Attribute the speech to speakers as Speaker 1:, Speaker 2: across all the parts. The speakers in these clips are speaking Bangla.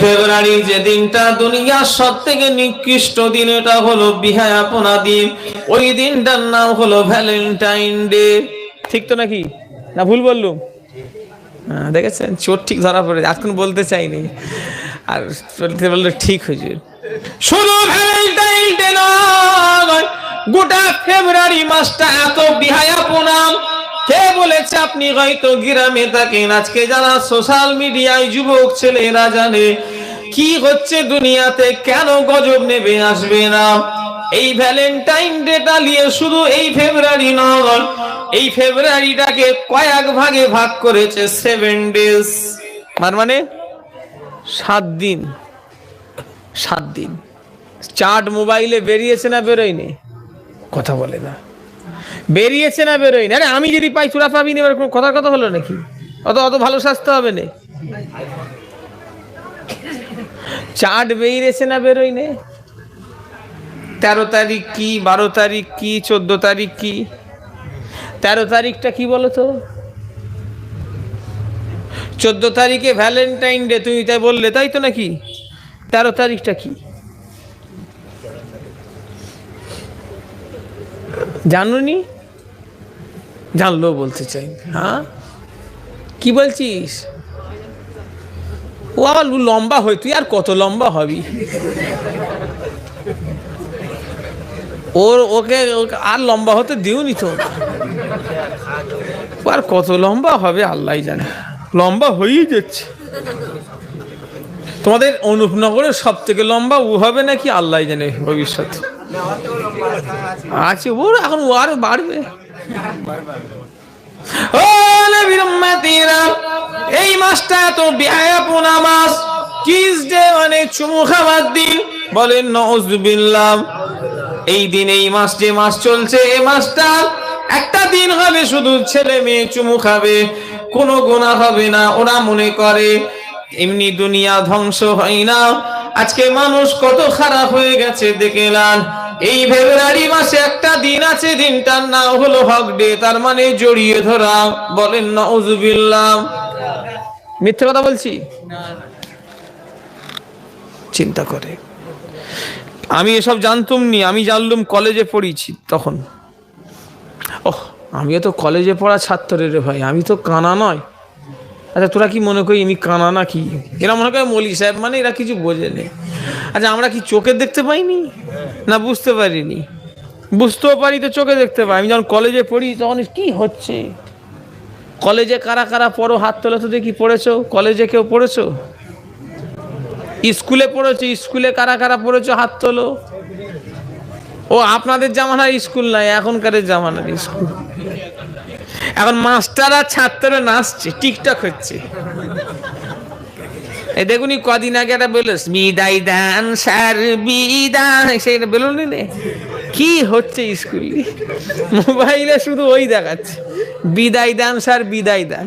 Speaker 1: ফেব্রুয়ারি যে দিনটা দুনিয়ার সব থেকে নিকৃষ্ট দিন, এটা হলো বিহায়াপনা দিন। ওই দিনটার নাম হলো ভ্যালেন্টাইন ডে ঠিক তো নাকি? না, ভুল বললুম। হ্যাঁ দেখেছেন? চোর ঠিক ধরা পড়ে এখন বলতে চাইনি। আর বলতে বললে ঠিক হয়েছে। শুধু ভ্যালেন্টাইন ডে নয়, গোটা ফেব্রুয়ারি মাসটা এত বিহায়াপনাম কে আপনি হয়তো গ্রামে থাকেন। আজকে যারা সোশ্যাল মিডিয়ায় যুবক ছেলেরা জানে, কি হচ্ছে দুনিয়াতে, কেন গজব নেবে আসবে না? এই ভ্যালেন্টাইন ডেটা নিয়ে শুধু এই ফেব্রুয়ারি নয়, এই ফেব্রুয়ারিটাকে কয়েক ভাগে ভাগ করেছে সেভেন ডেজ তার মানে সাত দিন। সাত দিন। চার্ট মোবাইলে বেরিয়েছে না বেরোয়নি? কথা বলে না। বেরিয়েছে না বেরোয়নি? আরে আমি যদি পাই চূড়া পাবি না, এবার কোনো কথার কথা হলো নাকি? অত অত ভালো স্বাস্থ্য হবে না। চার্ট বেরিয়েছে না বেরোয়নি? তেরো তারিখ কি, বারো তারিখ কি, চোদ্দ তারিখ কি? তেরো তারিখটা কি বলো তো? চোদ্দ তারিখে ভ্যালেন্টাইন ডে, তুমি তাই বললে, তাই তো নাকি? তেরো তারিখটা কি? জানুনি? জানলো বলতে চাই। হ্যাঁ? কি বলছিস? ও আবার লম্বা হয় তুই আর কত লম্বা হবি? ওর ওকে আর লম্বা হতে দিওনি তো। আর কত লম্বা হবে আল্লাহ জানে। লম্বা হয়েই যাচ্ছে। তোমাদের অনুপনগরের সব থেকে লম্বা ও হবে নাকি আল্লাহ জানে ভবিষ্যতে। আছে, ওর এখন ও আরও বাড়বে। ও নবীর উম্মতিরা, এই মাসটা মাস মানে চুমু খাওয়ার দিন? বলেন এই দিন এই মাস যে মাস চলছে এই মাসটা একটা দিন হবে শুধু ছেলে মেয়ে চুমু খাবে কোনো গোনা হবে না ওরা মনে করে এমনি দুনিয়া ধ্বংস হয় না। আজকে মানুষ কত খারাপ হয়ে গেছে দেখলাম এই ফেব্রুয়ারি মাসে একটা দিন আছে, দিনটার নাম হলো হক ডে, তার মানে জড়িয়ে ধরা। বলেন নজুবিল্লাহ মিথ্যে কথা বলছি? চিন্তা করে। আমি এসব জানতুম নি, আমি জানলুম কলেজে পড়িছি তখন। ওহ, আমিও তো কলেজে পড়া ছাত্র রে ভাই, আমি তো কানা নয়। আচ্ছা তোরা কি মনে করি, আমি কানা না কি? এরা মনে করে মলি সাহেব মানে এরা কিছু বোঝে নেই আচ্ছা আমরা কি চোখে দেখতে পাইনি? না বুঝতে পারিনি। বুঝতেও পারি, তো চোখে দেখতে পাই। আমি যখন কলেজে পড়ি, তখন কি হচ্ছে? কলেজে কারা কারা পড়ো, হাত তোলা তো দেখি, পড়েছো? কলেজে কেউ পড়েছো? স্কুলে পড়েছো? স্কুলে কারা কারা পড়েছো, হাত তোলো? ও, আপনাদের জামানার স্কুল নাই, এখনকার জামানার স্কুল। এখন মাস্টার আর ছাত্ররা নাচছে, টিকটক হচ্ছে। দেখুনি কদিন আগে একটা বলল বিদায় দান স্যার বিদায় সেটা বেলুন নে কি হচ্ছে স্কুলে? মোবাইলে শুধু ওই দেখাচ্ছে, বিদায় দান স্যার বিদায় দান।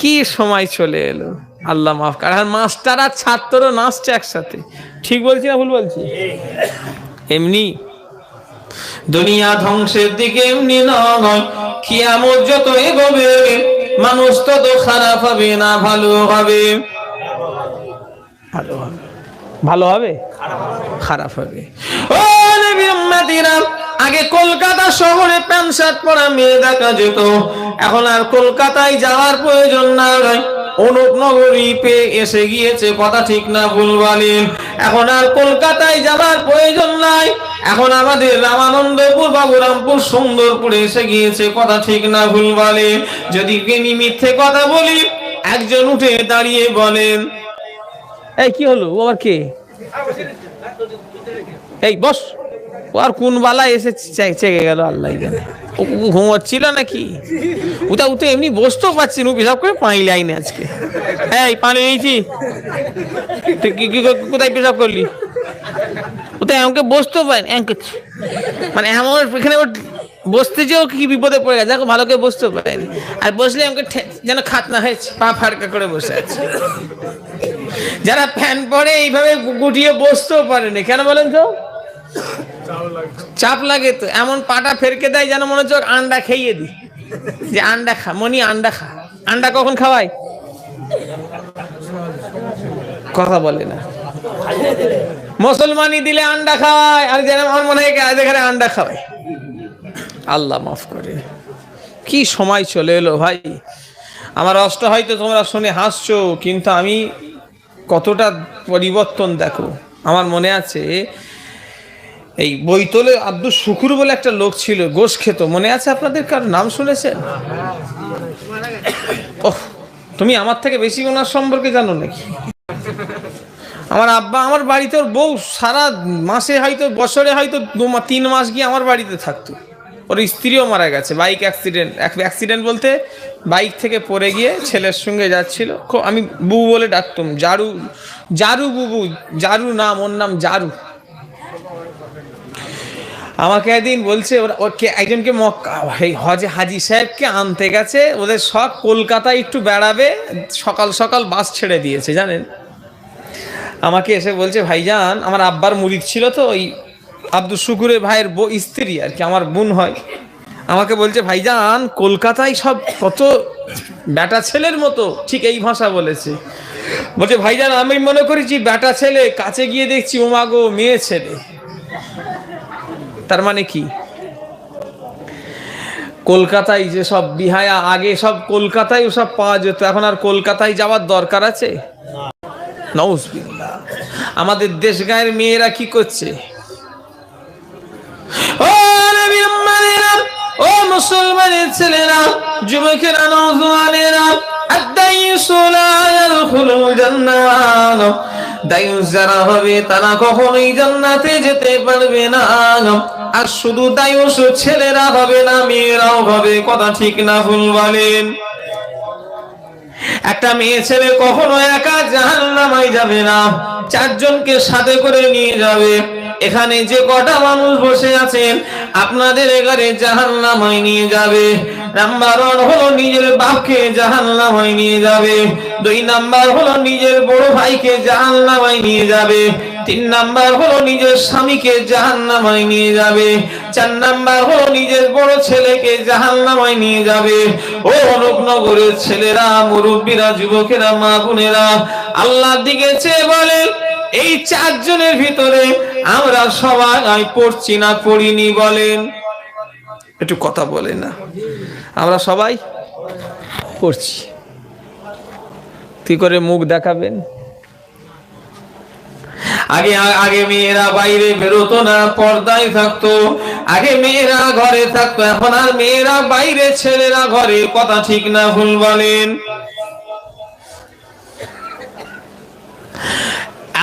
Speaker 1: কি সময় চলে এলো? আল্লাহ মাফ কর। আর মাস্টার আর ছাত্র নাচছে একসাথে। ঠিক বলছি না ভুল বলছি? এমনি। দুনিয়া ধ্বংসের দিকে এমনি নয়, কিয়ামত যত এগোবে, মানুষ তত খারাপ হবে না, ভালো হবে। ভালো হবে। ভালো হবে? খারাপ হবে। ও আগে কলকাতা শহরে প্যান্ট শার্ট পরা মেয়ে দেখা যেত। এখন আর কলকাতায় যাওয়ার প্রয়োজন নাই অনুপনগরী পেয়ে এসে গিয়েছে কথা ঠিক না ভুল বলেন এখন আর কলকাতায় যাওয়ার প্রয়োজন নাই। এখন আমাদের রামানন্দপুর বাবুরামপুর সুন্দরপুরে এসে গিয়েছে কথা ঠিক না ভুল বলেন যদি তিনি মিথ্যে কথা বলি একজন উঠে দাঁড়িয়ে বলেন এই, কি হলো? ও আবার কে? এই, বস। ও আর কোন বালা এসে চে- চেকে গেল, আল্লাহ ও ও ঘুমোচ্ছিল নাকি? উতা উঠে এমনি বসতেও পারছি না, ও পেশাব করে পানি লাইনে আজকে। হ্যাঁ এই, পানি নিয়েছি তুই কি কোথায় পেশাব করলি? ওটা আমাকে বসতেও পারেন মানে এমন এখানে ওর বসতে যেও কি বিপদে পড়ে গেছে, দেখো ভালো করে বসতেও পারেনি। আর বসলে আমাকে যেন খাত না হয়েছে পা ফাড়কা করে বসে আছে। যারা ফ্যান পরে এইভাবে গুটিয়ে বসতেও পারেনি কেন বলেন তো? চাপ লাগে তো। এমন পাটা ফেরকে দেয় যেন মনে হচ্ছে আন্ডা খাইয়ে দি যে আন্ডা খা, মনি আন্ডা খা। আন্ডা কখন খাওয়াই কথা বলে না। মুসলমানি দিলে আন্ডা খাওয়ায়, আর যেন আমার মনে হয় এখানে আন্ডা খাওয়ায়। আল্লাহ মাফ করে। কি সময় চলে এলো ভাই। আমার অষ্ট হয়তো তোমরা শুনে হাসছো, কিন্তু আমি কতটা পরিবর্তন দেখো। আমার মনে আছে, এই বইতলে আব্দুল শুকুর বলে একটা লোক ছিল, গোশ খেত। মনে আছে আপনাদের কার নাম শুনেছেন? ওহ, তুমি আমার থেকে বেশি ওনার সম্পর্কে জানো নাকি? আমার আব্বা, আমার বাড়িতে ওর বউ সারা মাসে হয়তো, বছরে হয়তো দু তিন মাস গিয়ে আমার বাড়িতে থাকতো। ওর স্ত্রীও মারা গেছে বাইক অ্যাক্সিডেন্ট অ্যাক্সিডেন্ট বলতে বাইক থেকে পড়ে গিয়ে ছেলের সঙ্গে যাচ্ছিল। আমি বুবু বলে ডাকতাম, জারু জারু বুবু জারু নাম, ওর নাম জারু। আমাকে একদিন বলছে ওকে একজনকে হজে হাজি সাহেবকে আনতে গেছে, ওদের সব কলকাতায় একটু বেড়াবে, সকাল সকাল বাস ছেড়ে দিয়েছে, জানেন? আমাকে এসে বলছে, ভাইজান, আমার আব্বার মুরিদ ছিল তো, ওই আব্দুল শুকুরের ভাইয়ের বউ স্ত্রী আর কি আমার বোন হয়। আমাকে বলছে ভাইজান কলকাতায় সব কত বেটা ছেলের মতো? ঠিক এই ভাষা বলেছে। বলছে ভাইজান আমি মনে করেছি বেটা ছেলে কাছে গিয়ে দেখছি ওমাগো মেয়ে ছেলে। তার মানে কি? কলকাতায় যে সব বিহায়া আগে সব কলকাতায় ওসব পাওয়া যেত এখন আর কলকাতায় যাওয়ার দরকার আছে? নউজবিল্লাহ আমাদের দেশ গায়ের মেয়েরা কি করছে ও নবী আম্মানেরা, ও মুসলমানের ছেলেরা, যুবকেরা দায়ুস যারা হবে তারা কখনোই জান্নাতে যেতে পারবে না। আর শুধু দায়ুস ছেলেরা হবে না, মেয়েরাও হবে, কথা ঠিক না ভুল বলেন। একটা মেয়ে ছেলে কখনো একা জাহান নামাই যাবে না। চারজনকে সাথে করে নিয়ে যাবে। এখানে যে কটা মানুষ বসে আছেন আপনাদের এখানে জাহান নামাই নিয়ে যাবে। নাম্বার ওয়ান হলো নিজের বাপকে জাহান নামাই নিয়ে যাবে। দুই নাম্বার হলো নিজের বড় ভাইকে জাহান নামাই নিয়ে যাবে। তিন নাম্বার হলো নিজের স্বামীকে জাহান নামায় নিয়ে যাবে। চার নাম্বার হলো নিজের বড় ছেলেকে জাহান নামায় নিয়ে যাবে। ও অনুপনগরের ছেলেরা, মুরব্বীরা, যুবকেরা, মা বোনেরা, আল্লাহর দিকে চেয়ে বলে, এই চারজনের ভিতরে আমরা সবাই পড়ছি না পড়িনি বলেন। একটু কথা বলে না। আমরা সবাই পড়ছি। কি করে মুখ দেখাবেন? আগে আগে মেয়েরা বাইরে বেরোতো না, পর্দায় থাকতো। আগে মেয়েরা ঘরে থাকতো, এখন আর মেয়েরা বাইরে, ছেলেরা ঘরে। কথা ঠিক না, ভুল বলেন।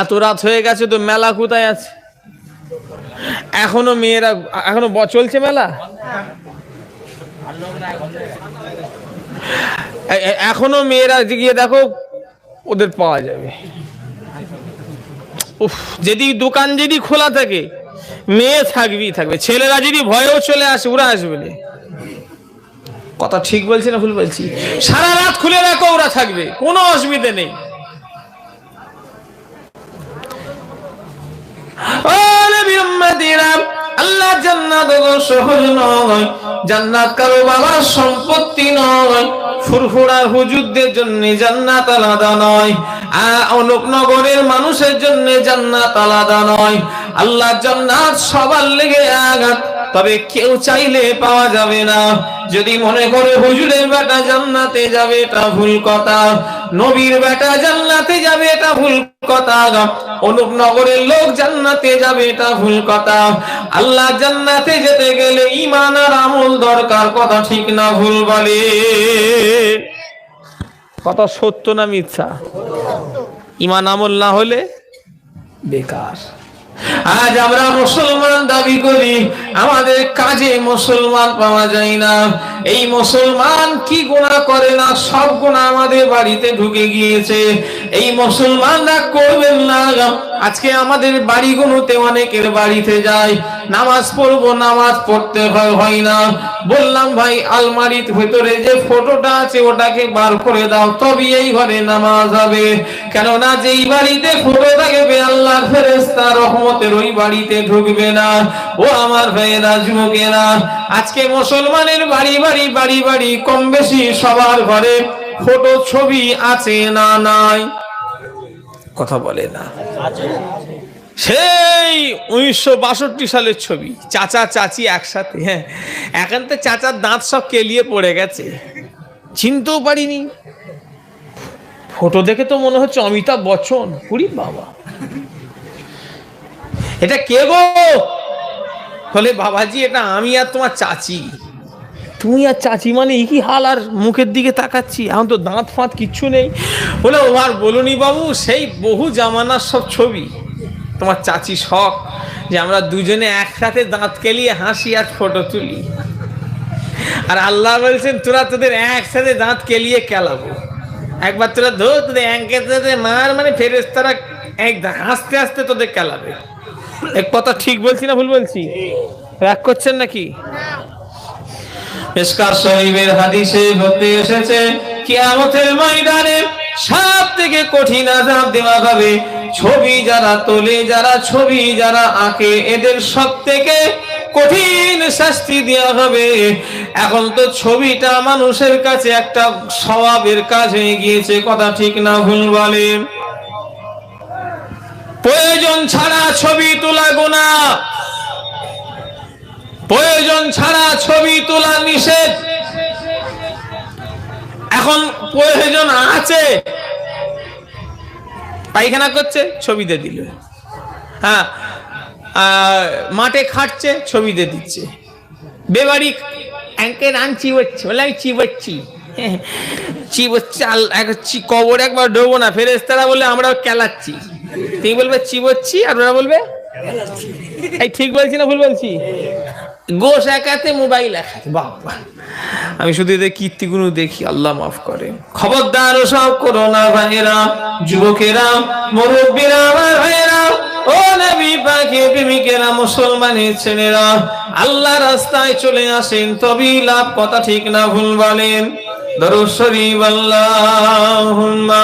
Speaker 1: এত রাত হয়ে গেছে তো মেলা কোথায় আছে? এখনও মেয়েরা, এখনও চলছে মেলা? এখনও মেয়েরা গিয়ে দেখো, ওদের পাওয়া যাবে। যদি দোকান যদি খোলা থাকে, মেয়ে থাকবেই থাকবে, ছেলেরা যদি ভয়েও চলে আসে, ওরা আসবে কথা ঠিক বলছি না ভুল বলছি? সারা রাত খুলে রাখো, ওরা থাকবে, কোনো অসুবিধে নেই। জান্নাত জান্নাত কারও বাবার সম্পত্তি নয়। ফুরফুরা হুজুরদের জন্য জান্নাত আলাদা নয়। অনুপনগরের মানুষের জন্য জান্নাত আলাদা নয়। আল্লাহ জান্নাত সবার লেগে আঘাত তবে কেউ চাইলে পাওয়া যাবে না। যদি মনে করে হুজুরের বেটা জান্নাতে যাবে, এটা ভুল কথা। নবীর বেটা জান্নাতে যাবে, এটা ভুল কথা। অনুপনগরের লোক জান্নাতে যাবে, এটা ভুল কথা। আল্লাহ জান্নাতে যেতে গেলে ইমান আর আমল দরকার, কথা ঠিক না ভুল বলে। কথা সত্য না মিথ্যা? ইমান আমল না হলে বেকার। আজ আমরা মুসলমান দাবি করি, আমাদের কাজে মুসলমান পাওয়া যায় না। এই মুসলমান কি গুণা করে না? সব গুণা আমাদের বাড়িতে ঢুকে গিয়েছে। এই মুসলমানরা করবেন না আজকে আমাদের বাড়িগুলোতে অনেকের বাড়িতে যায়। নামাজ পড়ব, নামাজ পড়তে হয় না। বললাম, ভাই, আলমারির ভেতরে যে ফটোটা আছে, ওটাকে বার করে দাও। তবে এই ঘরে নামাজ হবে। কেননা যেই বাড়িতে ফটো থাকবে, আল্লাহর ফেরেশতা রহমতের ওই বাড়িতে ঢুকবে না। ও আমার ভাইয়েরা যুবকেরা আজকে মুসলমানের বাড়ি বাড়ি বাড়ি বাড়ি, কম বেশি সবার ঘরে ফটো ছবি আছে না নাই? কথা বলে না। সেই উনিশশো বাষট্টি সালের ছবি, চাচা, চাচি একসাথে হ্যাঁ। এখন তো চাচার দাঁত সব কেলিয়ে পড়ে গেছে। চিনতেও পারিনি। ফটো দেখে তো মনে হচ্ছে অমিতাভ বচ্চন। পুরি বাবা। এটা কে গো? বলে, বাবাজি, এটা আমি আর তোমার চাচি। তুমি আর চাচি মানে কি হাল? আর মুখের দিকে তাকাচ্ছি? এখন তো দাঁত ফাঁত কিচ্ছু নেই। বলে, ও আর বলুনি বাবু, সেই বহু জামানার সব ছবি। তোমার চাচি শখ যে আমরা দুজনে একসাথে দাঁত কেলিয়ে হাসি আর ফটো তুলি। আর আল্লাহ বলছেন, তোরা তোদের একসাথে দাঁত কেলিয়ে কেলাবো। একবার তোরা ধো, তোদের একসাথে মার মানে ফেরেস তারা হাসতে হাসতে তোদের কেলাবে। এক কথা ঠিক বলছি না ভুল বলছি? রাগ করছেন নাকি? মিসকার শরীফের হাদিসে বলতে এসেছে কিয়ামতের ময়দানে সব থেকে কঠিন আযাব দেওয়া হবে। ছবি যারা তোলে যারা ছবি যারা আঁকে এদের সব থেকে কঠিন শাস্তি দেওয়া হবে। এখন তো ছবিটা মানুষের কাছে একটা স্বভাবের কাজ হয়ে গিয়েছে কথা ঠিক না ভুল বলে। প্রয়োজন ছাড়া ছবি তোলা গোনা। প্রয়োজন ছাড়া ছবি তোলা নিষেধ। এখন প্রয়োজন আছে। পায়খানা করছে ছবিতে দিল। হ্যাঁ মাঠে খাটছে ছবিতে দিচ্ছে। বেবাড়ি অ্যাঙ্কে রান চিবোচ্ছে, বলে আমি চিবোচ্ছি। চিবোচ্ছে কবর একবার ডোবো না ফেরেস্তারা বলে আমরা কেলাচ্ছি। তুমি বলবে চিবোচ্ছি, আর ওরা বলবে, এই ঠিক বলছি না ভুল বলছি? গোস একাতে মোবাইল একাতে। বাবা আমি শুধু এদের কীর্তিগুলো দেখি, আল্লাহ মাফ করে খবরদার সব করো না ভাইয়েরা, যুবকেরা, মুরব্বীরা, আমার ভাইয়েরা, ও নবী পাখি প্রেমিকেরা, মুসলমানের ছেলেরা, আল্লাহ রাস্তায় চলে আসেন, তবেই লাভ কথা ঠিক না ভুল বলেন। দরুদ শরীফ আল্লাহুম্মা।